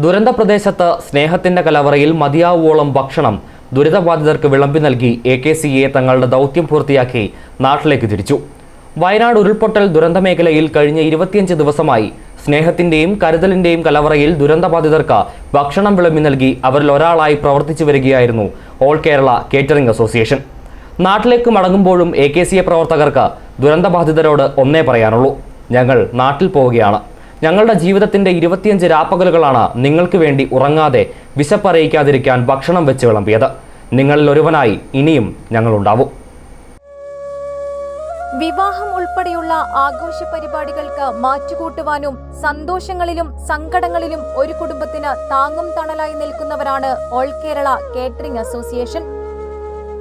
ദുരന്ത പ്രദേശത്ത് സ്നേഹത്തിന്റെ കലവറയിൽ മതിയാവോളം ഭക്ഷണം ദുരിതബാധിതർക്ക് വിളമ്പി നൽകി എ കെ സി എ തങ്ങളുടെ ദൗത്യം പൂർത്തിയാക്കി നാട്ടിലേക്ക് തിരിച്ചു. വയനാട് ഉരുൾപൊട്ടൽ ദുരന്ത മേഖലയിൽ കഴിഞ്ഞ ഇരുപത്തിയഞ്ച് ദിവസമായി സ്നേഹത്തിന്റെയും കരുതലിന്റെയും കലവറയിൽ ദുരന്തബാധിതർക്ക് ഭക്ഷണം വിളമ്പി നൽകി അവരിൽ ഒരാളായി പ്രവർത്തിച്ചു വരികയായിരുന്നു ഓൾ കേരള കേറ്ററിംഗ് അസോസിയേഷൻ. നാട്ടിലേക്ക് മടങ്ങുമ്പോഴും എ കെ സി എ പ്രവർത്തകർക്ക് ദുരന്തബാധിതരോട് ഒന്നേ പറയാനുള്ളൂ. ഞങ്ങൾ നാട്ടിൽ പോവുകയാണ്. ഞങ്ങളുടെ ജീവിതത്തിന്റെ ഇരുപത്തിയഞ്ച് രാപ്പകലുകളാണ് നിങ്ങൾക്ക് വേണ്ടി ഉറങ്ങാതെ വിശപ്പറിയിക്കാതിരിക്കാൻ ഭക്ഷണം വെച്ച് വിളമ്പിയത്. നിങ്ങളിൽ ഒരുവനായി ഇനിയും ഞങ്ങളുണ്ടാവും. വിവാഹം ഉൾപ്പെടെയുള്ള ആഘോഷ പരിപാടികൾക്ക് മാറ്റുകൂട്ടുവാനും സന്തോഷങ്ങളിലും സങ്കടങ്ങളിലും ഒരു കുടുംബത്തിന് താങ്ങും തണലായി നിൽക്കുന്നവരാണ് ഓൾ കേരള കേറ്ററിംഗ് അസോസിയേഷൻ.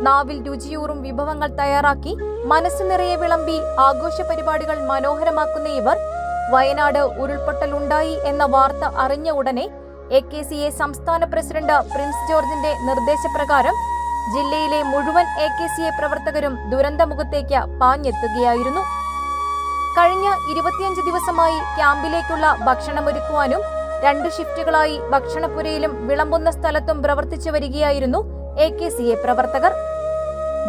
നാവിൽ രുചിയൂറും വിഭവങ്ങൾ തയ്യാറാക്കി മനസ്സ് നിറയെ വിളമ്പി ആഘോഷ പരിപാടികൾ മനോഹരമാക്കുന്ന ഇവർ വയനാട് ഉരുൾപൊട്ടലുണ്ടായി എന്ന വാർത്ത അറിഞ്ഞ ഉടനെ എ കെ സി എ സംസ്ഥാന പ്രസിഡന്റ് പ്രിൻസ് ജോർജിന്റെ നിർദ്ദേശപ്രകാരം ജില്ലയിലെ മുഴുവൻ എ കെ സി എ പ്രവർത്തകരും ദുരന്തമുഖത്തേക്ക് പാഞ്ഞെത്തുകയായിരുന്നു. കഴിഞ്ഞ ഇരുപത്തിയഞ്ച് ദിവസമായി ക്യാമ്പിലേക്കുള്ള ഭക്ഷണമൊരുക്കുവാനും രണ്ട് ഷിഫ്റ്റുകളായി ഭക്ഷണപ്പുരയിലും വിളമ്പുന്ന സ്ഥലത്തും പ്രവർത്തിച്ചു വരികയായിരുന്നു എ കെ സി എ പ്രവർത്തകർ.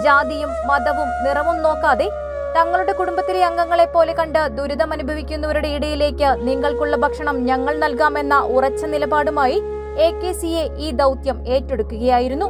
ജാതിയും മതവും നിറവും നോക്കാതെ തങ്ങളുടെ കുടുംബത്തിലെ അംഗങ്ങളെ പോലെ കണ്ട് ദുരിതം അനുഭവിക്കുന്നവരുടെ ഇടയിലേക്ക് നിങ്ങൾക്കുള്ള ഭക്ഷണം ഞങ്ങൾ നൽകാമെന്ന ഉറച്ച നിലപാടുമായി എ കെ സി എ ഈ ദൗത്യം ഏറ്റെടുക്കുകയായിരുന്നു.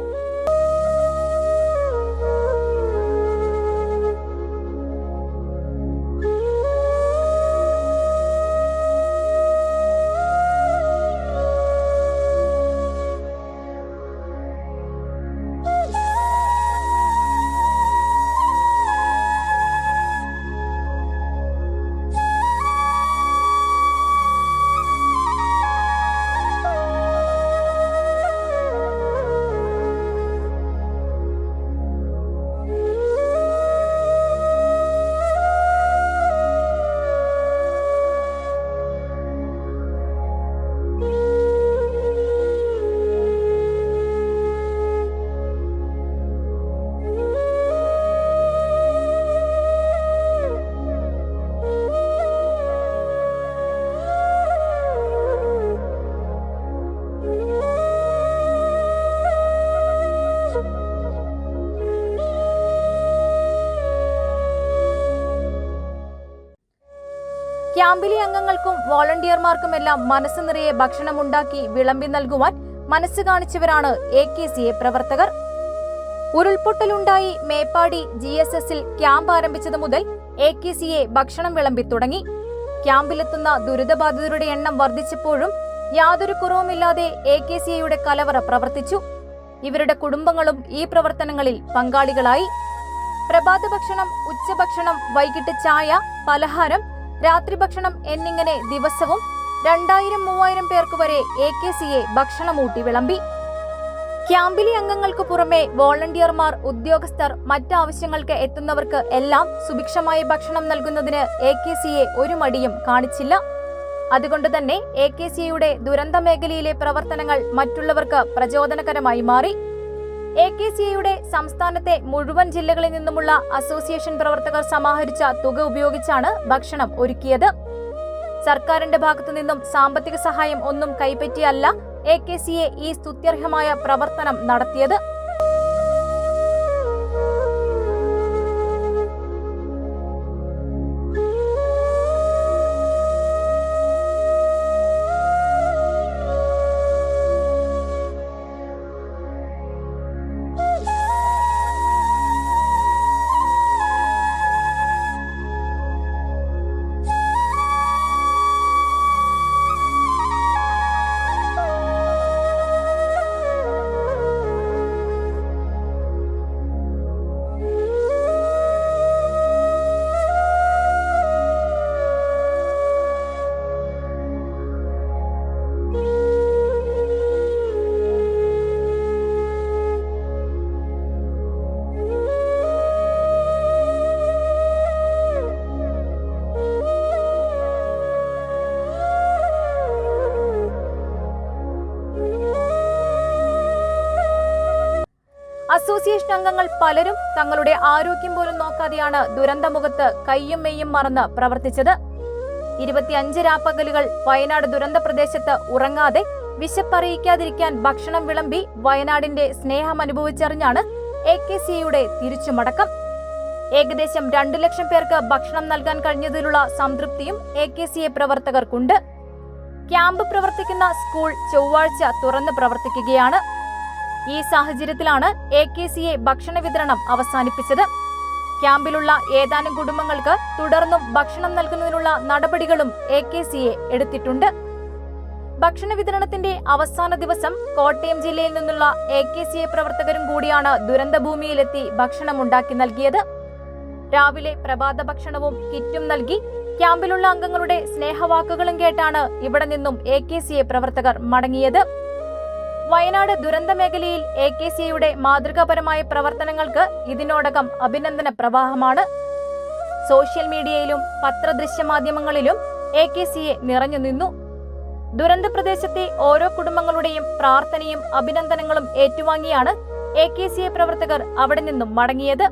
ക്യാമ്പിലെ അംഗങ്ങൾക്കും വോളണ്ടിയർമാർക്കും എല്ലാം മനസ്സ് നിറയെ ഭക്ഷണമുണ്ടാക്കി വിളമ്പി നൽകുവാൻ മനസ്സ് കാണിച്ചവരാണ് എ കെ സി എ പ്രവർത്തകർ. ഉരുൾപൊട്ടലുണ്ടായി മേപ്പാടി ജി എസ് എസിൽ ക്യാമ്പ് ആരംഭിച്ചതു മുതൽ എ കെ സി എ ഭക്ഷണം വിളമ്പി തുടങ്ങി. ക്യാമ്പിലെത്തുന്ന ദുരിതബാധിതരുടെ എണ്ണം വർദ്ധിച്ചപ്പോഴും യാതൊരു കുറവുമില്ലാതെ എ കെ സി എയുടെ കലവറ പ്രവർത്തിച്ചു. ഇവരുടെ കുടുംബങ്ങളും ഈ പ്രവർത്തനങ്ങളിൽ പങ്കാളികളായി. പ്രഭാത ഭക്ഷണം ഉച്ചഭക്ഷണം വൈകിട്ട് ചായ പലഹാരം രാത്രി ഭക്ഷണം എന്നിങ്ങനെ ദിവസവും രണ്ടായിരം മൂവായിരം പേർക്ക് വരെ എ കെ സി എ ഭക്ഷണമൂട്ടി വിളമ്പി. ക്യാമ്പിലെ അംഗങ്ങൾക്ക് പുറമെ വോളണ്ടിയർമാർ ഉദ്യോഗസ്ഥർ മറ്റാവശ്യങ്ങൾക്ക് എത്തുന്നവർക്ക് എല്ലാം സുഭിക്ഷമായ ഭക്ഷണം നൽകുന്നതിന് എ കെ സി എ ഒരു മടിയും കാണിച്ചില്ല. അതുകൊണ്ട് തന്നെ എ കെ സിയുടെ ദുരന്ത മേഖലയിലെ പ്രവർത്തനങ്ങൾ മറ്റുള്ളവർക്ക് പ്രചോദനകരമായി മാറി. എ കെ സി ഐയുടെ സംസ്ഥാനത്തെ മുഴുവൻ ജില്ലകളിൽ നിന്നുമുള്ള അസോസിയേഷൻ പ്രവർത്തകർ സമാഹരിച്ച തുക ഉപയോഗിച്ചാണ് ഭക്ഷണം ഒരുക്കിയത്. സർക്കാരിന്റെ ഭാഗത്തു നിന്നും സാമ്പത്തിക സഹായം ഒന്നും കൈപ്പറ്റിയല്ല എ കെ സി എ ഈ സ്തുത്യർഹമായ പ്രവർത്തനം നടത്തിയത്. അസോസിയേഷൻ അംഗങ്ങൾ പലരും തങ്ങളുടെ ആരോഗ്യം പോലും നോക്കാതെയാണ് ദുരന്തമുഖത്ത് കയ്യും മെയ്യും മറന്ന് പ്രവർത്തിച്ചത്. ഇരുപത്തിയഞ്ച് രാപ്പകലുകൾ വയനാട് ദുരന്ത പ്രദേശത്ത് ഉറങ്ങാതെ വിശപ്പറിയിക്കാതിരിക്കാൻ ഭക്ഷണം വിളമ്പി വയനാടിന്റെ സ്നേഹം അനുഭവിച്ചറിഞ്ഞാണ് എ കെ സിയുടെ തിരിച്ചുമടക്കം. ഏകദേശം രണ്ടു ലക്ഷം പേർക്ക് ഭക്ഷണം നൽകാൻ കഴിഞ്ഞതിലുള്ള സംതൃപ്തിയും എ കെ സി എ പ്രവർത്തകർക്കുണ്ട്. ക്യാമ്പ് പ്രവർത്തിക്കുന്ന സ്കൂൾ ചൊവ്വാഴ്ച തുറന്ന് പ്രവർത്തിക്കുകയാണ്. ഈ സാഹചര്യത്തിലാണ് എ കെ സി എ ഭക്ഷണ വിതരണം അവസാനിപ്പിച്ചത്. ക്യാമ്പിലുള്ള ഏതാനും കുടുംബങ്ങൾക്ക് തുടർന്നും ഭക്ഷണം നൽകുന്നതിനുള്ള നടപടികളും എ കെ സി എ എടുത്തിട്ടുണ്ട്. ഭക്ഷണ വിതരണത്തിന്റെ അവസാന ദിവസം കോട്ടയം ജില്ലയിൽ നിന്നുള്ള എ കെ സി എ പ്രവർത്തകരും കൂടിയാണ് ദുരന്തഭൂമിയിലെത്തി ഭക്ഷണം ഉണ്ടാക്കി നൽകിയത്. രാവിലെ പ്രഭാത ഭക്ഷണവും കിറ്റും നൽകി ക്യാമ്പിലുള്ള അംഗങ്ങളുടെ സ്നേഹവാക്കുകളും കേട്ടാണ് ഇവിടെ നിന്നും എ കെ സി എ പ്രവർത്തകർ മടങ്ങിയത്. വയനാട് ദുരന്ത മേഖലയിൽ എ കെ സിയുടെ മാതൃകാപരമായ പ്രവർത്തനങ്ങൾക്ക് ഇതിനോടകം അഭിനന്ദന പ്രവാഹമാണ്. സോഷ്യൽ മീഡിയയിലും പത്രദൃശ്യമാധ്യമങ്ങളിലും എ കെ സിയെ നിറഞ്ഞു നിന്നു. ദുരന്ത പ്രദേശത്തെ ഓരോ കുടുംബങ്ങളുടെയും പ്രാർത്ഥനയും അഭിനന്ദനങ്ങളും ഏറ്റുവാങ്ങിയാണ് എ കെ സി എ പ്രവർത്തകർ അവിടെ നിന്നും മടങ്ങിയത്.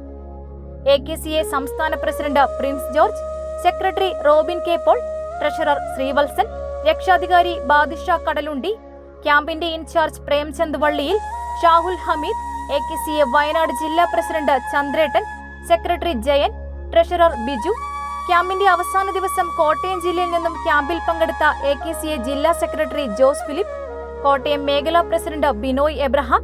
എ കെ സി എ സംസ്ഥാന president Prince George secretary Robin K Paul treasurer Sreevalsan രക്ഷാധികാരി ബാദിഷ കടലുണ്ടി ക്യാമ്പിന്റെ in charge Premchand Valliyil Shahul Hameed A K C A Wayanad ജില്ലാ പ്രസിഡന്റ് ചന്ദ്രേട്ടൻ സെക്രട്ടറി ജയൻ ട്രഷറർ ബിജു. ക്യാമ്പിന്റെ അവസാന ദിവസം കോട്ടയം ജില്ലയിൽ നിന്നും ക്യാമ്പിൽ പങ്കെടുത്ത എ കെ സി എ ജില്ലാ സെക്രട്ടറി ജോസ് ഫിലിപ്പ് കോട്ടയം മേഖലാ പ്രസിഡന്റ് ബിനോയ് എബ്രഹാം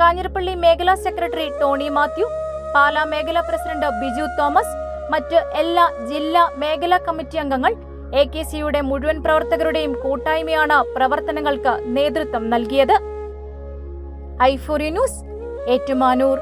കാഞ്ഞിരപ്പള്ളി മേഖലാ സെക്രട്ടറി ടോണി മാത്യു പാലാ മേഖലാ പ്രസിഡന്റ് ബിജു തോമസ് മറ്റ് എല്ലാ ജില്ലാ മേഖലാ കമ്മിറ്റി അംഗങ്ങൾ എ കെ സിയുടെ മുഴുവൻ പ്രവർത്തകരുടെയും കൂട്ടായ്മയാണ് പ്രവർത്തനങ്ങൾക്ക് നേതൃത്വം നൽകിയത്. ഐഫോറി ന്യൂസ് ഏറ്റുമാനൂർ.